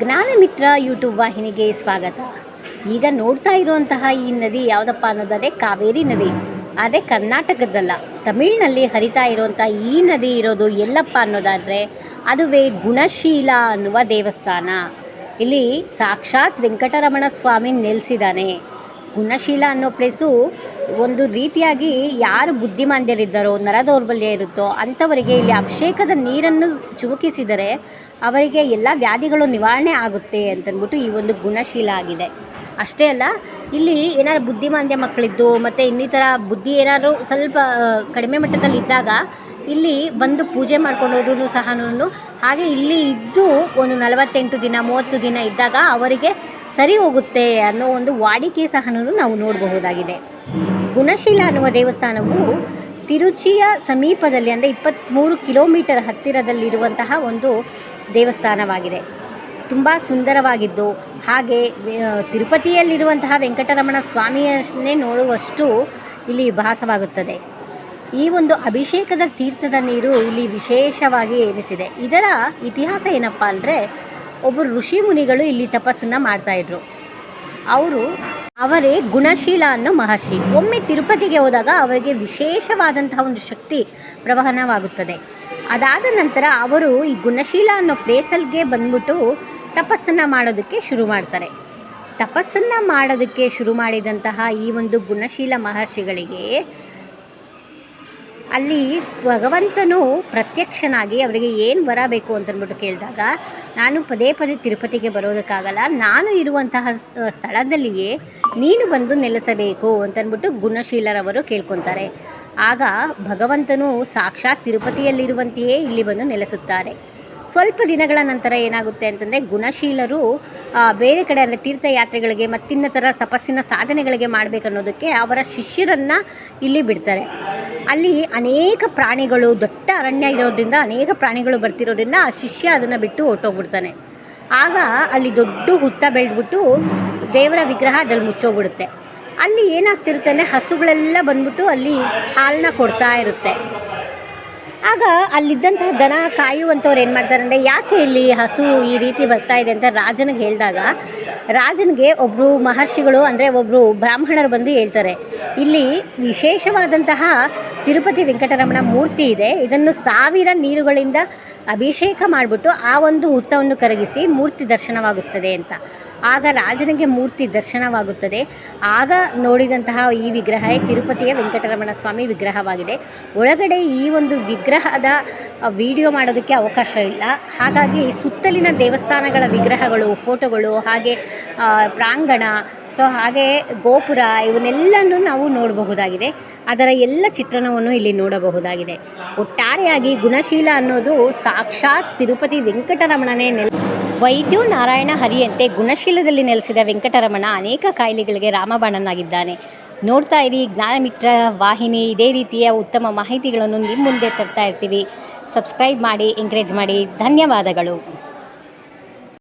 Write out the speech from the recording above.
ಜ್ಞಾನಮಿತ್ರ YouTube ವಾಹಿನಿಗೆ ಸ್ವಾಗತ. ಈಗ ನೋಡ್ತಾ ಇರುವಂತಹ ಈ ನದಿ ಯಾವುದಪ್ಪ ಅನ್ನೋದಾದರೆ ಕಾವೇರಿ ನದಿ ಆದರೆ ಕರ್ನಾಟಕದಲ್ಲ. ತಮಿಳಿನಲ್ಲಿ ಹರಿತಾ ಇರುವಂಥ ಈ ನದಿ ಇರೋದು ಎಲ್ಲಪ್ಪ ಅನ್ನೋದಾದರೆ ಅದುವೇ ಗುಣಶೀಲ ಅನ್ನುವ ದೇವಸ್ಥಾನ. ಇಲ್ಲಿ ಸಾಕ್ಷಾತ್ ವೆಂಕಟರಮಣ ಸ್ವಾಮಿ ನೆಲೆಸಿದ್ದಾನೆ. ಗುಣಶೀಲ ಅನ್ನೋ ಪ್ಲೇಸು ಒಂದು ರೀತಿಯಾಗಿ ಯಾರು ಬುದ್ಧಿಮಾಂದ್ಯರಿದ್ದಾರೋ, ನರದೌರ್ಬಲ್ಯ ಇರುತ್ತೋ, ಅಂಥವರಿಗೆ ಇಲ್ಲಿ ಅಭಿಷೇಕದ ನೀರನ್ನು ಚುಮುಕಿಸಿದರೆ ಅವರಿಗೆ ಎಲ್ಲ ವ್ಯಾಧಿಗಳು ನಿವಾರಣೆ ಆಗುತ್ತೆ ಅಂತಂದ್ಬಿಟ್ಟು ಈ ಒಂದು ಗುಣಶೀಲ ಆಗಿದೆ. ಅಷ್ಟೇ ಅಲ್ಲ, ಇಲ್ಲಿ ಏನಾದ್ರು ಬುದ್ಧಿಮಾಂದ್ಯ ಮಕ್ಕಳಿದ್ದು ಮತ್ತು ಇನ್ನಿತರ ಬುದ್ಧಿ ಏನಾದರೂ ಸ್ವಲ್ಪ ಕಡಿಮೆ ಮಟ್ಟದಲ್ಲಿ ಇದ್ದಾಗ ಇಲ್ಲಿ ಬಂದು ಪೂಜೆ ಮಾಡ್ಕೊಂಡೋದ್ರೂ ಸಹ ಹಾಗೆ ಇಲ್ಲಿ ಇದ್ದು ಒಂದು ನಲವತ್ತೆಂಟು ದಿನ, ಮೂವತ್ತು ದಿನ ಇದ್ದಾಗ ಅವರಿಗೆ ಸರಿ ಹೋಗುತ್ತೆ ಅನ್ನೋ ಒಂದು ವಾಡಿಕೆ ಸಹ ನಾವು ನೋಡಬಹುದಾಗಿದೆ. ಗುಣಶೀಲ ಅನ್ನುವ ದೇವಸ್ಥಾನವು ತಿರುಚಿಯ ಸಮೀಪದಲ್ಲಿ ಅಂದರೆ ಇಪ್ಪತ್ತ್ಮೂರು ಕಿಲೋಮೀಟರ್ ಹತ್ತಿರದಲ್ಲಿರುವಂತಹ ಒಂದು ದೇವಸ್ಥಾನವಾಗಿದೆ. ತುಂಬ ಸುಂದರವಾಗಿದ್ದು, ಹಾಗೆ ತಿರುಪತಿಯಲ್ಲಿರುವಂತಹ ವೆಂಕಟರಮಣ ಸ್ವಾಮಿಯನ್ನೇ ನೋಡುವಷ್ಟು ಇಲ್ಲಿ ಭಾಸವಾಗುತ್ತದೆ. ಈ ಒಂದು ಅಭಿಷೇಕದ ತೀರ್ಥದ ನೀರು ಇಲ್ಲಿ ವಿಶೇಷವಾಗಿ ಎನಿಸಿದೆ. ಇದರ ಇತಿಹಾಸ ಏನಪ್ಪ ಅಂದರೆ ಒಬ್ಬರು ಋಷಿ ಮುನಿಗಳು ಇಲ್ಲಿ ತಪಸ್ಸನ್ನು ಮಾಡ್ತಾಯಿದ್ರು ಅವರು ಅವರೇ ಗುಣಶೀಲ ಅನ್ನೋ ಮಹರ್ಷಿ. ಒಮ್ಮೆ ತಿರುಪತಿಗೆ ಹೋದಾಗ ಅವರಿಗೆ ವಿಶೇಷವಾದಂತಹ ಒಂದು ಶಕ್ತಿ ಪ್ರವಹನವಾಗುತ್ತದೆ. ಅದಾದ ನಂತರ ಅವರು ಈ ಗುಣಶೀಲ ಅನ್ನೋ ಪ್ಲೇಸಲ್ಗೆ ಬಂದ್ಬಿಟ್ಟು ತಪಸ್ಸನ್ನು ಮಾಡೋದಕ್ಕೆ ಶುರು ಮಾಡ್ತಾರೆ. ತಪಸ್ಸನ್ನು ಮಾಡೋದಕ್ಕೆ ಶುರು ಮಾಡಿದಂತಹ ಈ ಒಂದು ಗುಣಶೀಲ ಮಹರ್ಷಿಗಳಿಗೆ ಅಲ್ಲಿ ಭಗವಂತನು ಪ್ರತ್ಯಕ್ಷನಾಗಿ ಅವರಿಗೆ ಏನು ಬರಬೇಕು ಅಂತಂದ್ಬಿಟ್ಟು ಕೇಳಿದಾಗ, ನಾನು ಪದೇ ಪದೇ ತಿರುಪತಿಗೆ ಬರೋದಕ್ಕಾಗಲ್ಲ, ನಾನು ಇರುವಂತಹ ಸ್ಥಳದಲ್ಲಿಯೇ ನೀನು ಬಂದು ನೆಲೆಸಬೇಕು ಅಂತಂದ್ಬಿಟ್ಟು ಗುಣಶೀಲರವರು ಕೇಳ್ಕೊತಾರೆ. ಆಗ ಭಗವಂತನು ಸಾಕ್ಷಾತ್ ತಿರುಪತಿಯಲ್ಲಿರುವಂತೆಯೇ ಇಲ್ಲಿ ಬಂದು ನೆಲೆಸುತ್ತಾರೆ. ಸ್ವಲ್ಪ ದಿನಗಳ ನಂತರ ಏನಾಗುತ್ತೆ ಅಂತಂದರೆ ಗುಣಶೀಲರು ಬೇರೆ ಕಡೆ ಅಂದರೆ ತೀರ್ಥಯಾತ್ರೆಗಳಿಗೆ ಮತ್ತಿನ್ನತರ ತಪಸ್ಸಿನ ಸಾಧನೆಗಳಿಗೆ ಮಾಡಬೇಕನ್ನೋದಕ್ಕೆ ಅವರ ಶಿಷ್ಯರನ್ನು ಇಲ್ಲಿ ಬಿಡ್ತಾರೆ. ಅಲ್ಲಿ ಅನೇಕ ಪ್ರಾಣಿಗಳು, ದೊಡ್ಡ ಅರಣ್ಯ ಇರೋದ್ರಿಂದ ಅನೇಕ ಪ್ರಾಣಿಗಳು ಬರ್ತಿರೋದ್ರಿಂದ ಆ ಶಿಷ್ಯ ಅದನ್ನು ಬಿಟ್ಟು ಹೊರ್ಟೋಗ್ಬಿಡ್ತಾನೆ. ಆಗ ಅಲ್ಲಿ ದೊಡ್ಡ ಹುತ್ತ ಬೆಳೆದ್ಬಿಟ್ಟು ದೇವರ ವಿಗ್ರಹ ಅದ್ರಲ್ಲಿ ಮುಚ್ಚೋಗ್ಬಿಡುತ್ತೆ. ಅಲ್ಲಿ ಏನಾಗ್ತಿರುತ್ತೆ ಅಂದರೆ ಹಸುಗಳೆಲ್ಲ ಬಂದ್ಬಿಟ್ಟು ಅಲ್ಲಿ ಹಾಲನ್ನ ಕೊಡ್ತಾ ಇರುತ್ತೆ. ಆಗ ಅಲ್ಲಿದ್ದಂತಹ ದನ ಕಾಯುವಂಥವ್ರು ಏನು ಮಾಡ್ತಾರೆ ಅಂದರೆ, ಯಾಕೆ ಇಲ್ಲಿ ಹಸು ಈ ರೀತಿ ಬರ್ತಾ ಇದೆ ಅಂತ ರಾಜನಿಗೆ ಹೇಳಿದಾಗ, ರಾಜನಿಗೆ ಒಬ್ಬರು ಮಹರ್ಷಿಗಳು ಅಂದರೆ ಒಬ್ಬರು ಬ್ರಾಹ್ಮಣರು ಬಂದು ಹೇಳ್ತಾರೆ. ಇಲ್ಲಿ ವಿಶೇಷವಾದಂತಹ ತಿರುಪತಿ ವೆಂಕಟರಮಣ ಮೂರ್ತಿ ಇದೆ. ಇದನ್ನು ಸಾವಿರ ನೀರುಗಳಿಂದ ಅಭಿಷೇಕ ಮಾಡಿಬಿಟ್ಟು ಆ ಒಂದು ಹುತ್ತವನ್ನು ಕರಗಿಸಿ ಮೂರ್ತಿ ದರ್ಶನವಾಗುತ್ತದೆ ಅಂತ. ಆಗ ರಾಜನಿಗೆ ಮೂರ್ತಿ ದರ್ಶನವಾಗುತ್ತದೆ. ಆಗ ನೋಡಿದಂತಹ ಈ ವಿಗ್ರಹ ತಿರುಪತಿಯ ವೆಂಕಟರಮಣ ಸ್ವಾಮಿ ವಿಗ್ರಹವಾಗಿದೆ. ಒಳಗಡೆ ಈ ಒಂದು ವಿಗ್ರಹದ ವಿಡಿಯೋ ಮಾಡೋದಕ್ಕೆ ಅವಕಾಶ ಇಲ್ಲ. ಹಾಗಾಗಿ ಸುತ್ತಲಿನ ದೇವಸ್ಥಾನಗಳ ವಿಗ್ರಹಗಳು, ಫೋಟೋಗಳು ಹಾಗೆ ಪ್ರಾಂಗಣ ಸೊ ಹಾಗೆ ಗೋಪುರ ಇವನ್ನೆಲ್ಲನೂ ನಾವು ನೋಡಬಹುದಾಗಿದೆ. ಅದರ ಎಲ್ಲ ಚಿತ್ರಣವನ್ನು ಇಲ್ಲಿ ನೋಡಬಹುದಾಗಿದೆ. ಒಟ್ಟಾರೆಯಾಗಿ ಗುಣಶೀಲ ಅನ್ನೋದು ಸಾಕ್ಷಾತ್ ತಿರುಪತಿ ವೆಂಕಟರಮಣನೇ ನೆಲೆ ವೈದ್ಯು ನಾರಾಯಣ ಹರಿಯಂತೆ ಗುಣಶೀಲದಲ್ಲಿ ನೆಲೆಸಿದ ವೆಂಕಟರಮಣ ಅನೇಕ ಕಾಯಿಲೆಗಳಿಗೆ ರಾಮಬಾಣನಾಗಿದ್ದಾನೆ. ನೋಡ್ತಾ ಇರಿ, ಜ್ಞಾನಮಿತ್ರ ವಾಹಿನಿ, ಇದೇ ರೀತಿಯ ಉತ್ತಮ ಮಾಹಿತಿಗಳನ್ನು ನಿಮ್ಮ ಮುಂದೆ ತರ್ತಾ ಇರ್ತೀವಿ. ಸಬ್ಸ್ಕ್ರೈಬ್ ಮಾಡಿ ಎಂಕರೇಜ್ ಮಾಡಿ. ಧನ್ಯವಾದಗಳು.